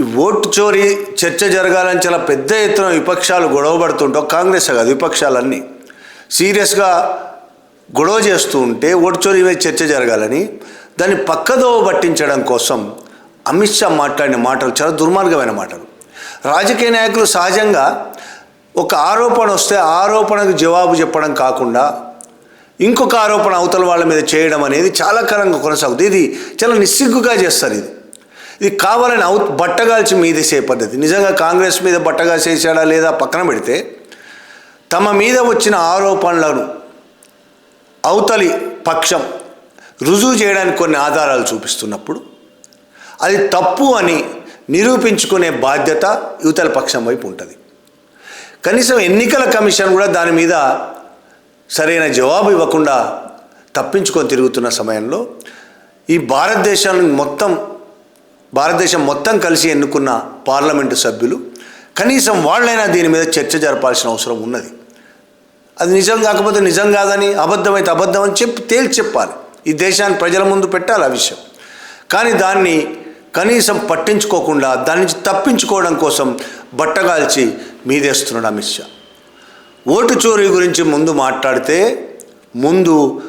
ఈ ఓటు చోరీ చర్చ జరగాలని చాలా పెద్ద ఎత్తున విపక్షాలు గొడవ పడుతుంటో కాంగ్రెస్ కాదు విపక్షాలన్నీ. సీరియస్గా గొడవ చేస్తూ ఉంటే ఓటు చోరీ మీద చర్చ జరగాలని దాన్ని పక్కదోవ పట్టించడం కోసం అమిత్ షా మాట్లాడిన మాటలు చాలా దుర్మార్గమైన మాటలు. రాజకీయ నాయకులు సహజంగా ఒక ఆరోపణ వస్తే ఆరోపణకు జవాబు చెప్పడం కాకుండా ఇంకొక ఆరోపణ అవతల వాళ్ళ మీద చేయడం అనేది చాలా కాలంగా కొనసాగుతుంది. ఇది చాలా నిస్సిగ్గుగా చేస్తారు ఇది. ఇది కావాలని అవు బట్టగాల్చి మీదేసే పద్ధతి. నిజంగా కాంగ్రెస్ మీద బట్టగా చేశాడా లేదా పక్కన పెడితే తమ మీద వచ్చిన ఆరోపణలను అవతలి పక్షం రుజువు చేయడానికి కొన్ని ఆధారాలు చూపిస్తున్నప్పుడు అది తప్పు అని నిరూపించుకునే బాధ్యత యువతల పక్షం వైపు ఉంటుంది. కనీసం ఎన్నికల కమిషన్ కూడా దాని మీద సరైన జవాబు ఇవ్వకుండా తప్పించుకొని తిరుగుతున్న సమయంలో ఈ భారతదేశాన్ని మొత్తం భారతదేశం మొత్తం కలిసి ఎన్నుకున్న పార్లమెంటు సభ్యులు కనీసం వాళ్ళైనా దీని మీద చర్చ జరపాల్సిన అవసరం ఉన్నది. అది నిజం కాకపోతే నిజం కాదని అబద్ధమైతే అబద్ధం అని చెప్పి తేల్చి చెప్పాలి. ఈ దేశాన్ని ప్రజల ముందు పెట్టాలి ఆ విషయం. కానీ దాన్ని కనీసం పట్టించుకోకుండా దాని నుంచి తప్పించుకోవడం కోసం బట్టగాల్చి మీదేస్తున్నాడు అమిత్ షా. ఓటు చోరీ గురించి ముందు మాట్లాడితే ముందు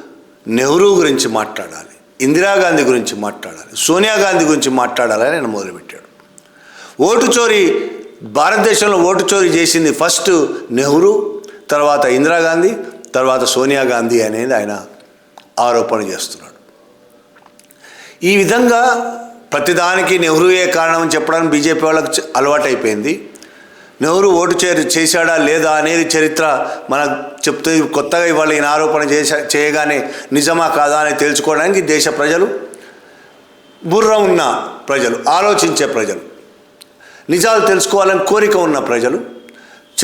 నెహ్రూ గురించి మాట్లాడాలి. ఇందిరాగాంధీ గురించి మాట్లాడాలి సోనియా గాంధీ గురించి మాట్లాడాలని ఆయన మొదలుపెట్టాడు. ఓటు చోరీ భారతదేశంలో ఓటు చోరీ చేసింది ఫస్ట్ నెహ్రూ తర్వాత ఇందిరాగాంధీ తర్వాత సోనియా గాంధీ అనేది ఆయన ఆరోపణ చేస్తున్నాడు. ఈ విధంగా ప్రతిదానికి నెహ్రూయే కారణం చెప్పడానికి బీజేపీ వాళ్ళకి అలవాటైపోయింది. నెహ్రూ ఓటు చే చేశాడా లేదా అనేది చరిత్ర మనకు చెప్తే కొత్తగా ఇవాళ ఈయన ఆరోపణ చేసా చేయగానే నిజమా కాదా అని తెలుసుకోవడానికి దేశ ప్రజలు బుర్ర ఉన్న ప్రజలు ఆలోచించే ప్రజలు నిజాలు తెలుసుకోవాలని కోరిక ఉన్న ప్రజలు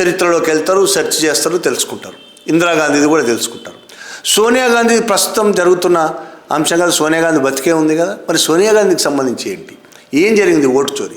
చరిత్రలోకి వెళ్తారు సెర్చ్ చేస్తారు తెలుసుకుంటారు. ఇందిరాగాంధీది కూడా తెలుసుకుంటారు. సోనియా గాంధీ ప్రస్తుతం జరుగుతున్న అంశం కదా సోనియా గాంధీ బతికే ఉంది కదా. మరి సోనియా గాంధీకి సంబంధించి ఏంటి? ఏం జరిగింది ఓటు చోరీ?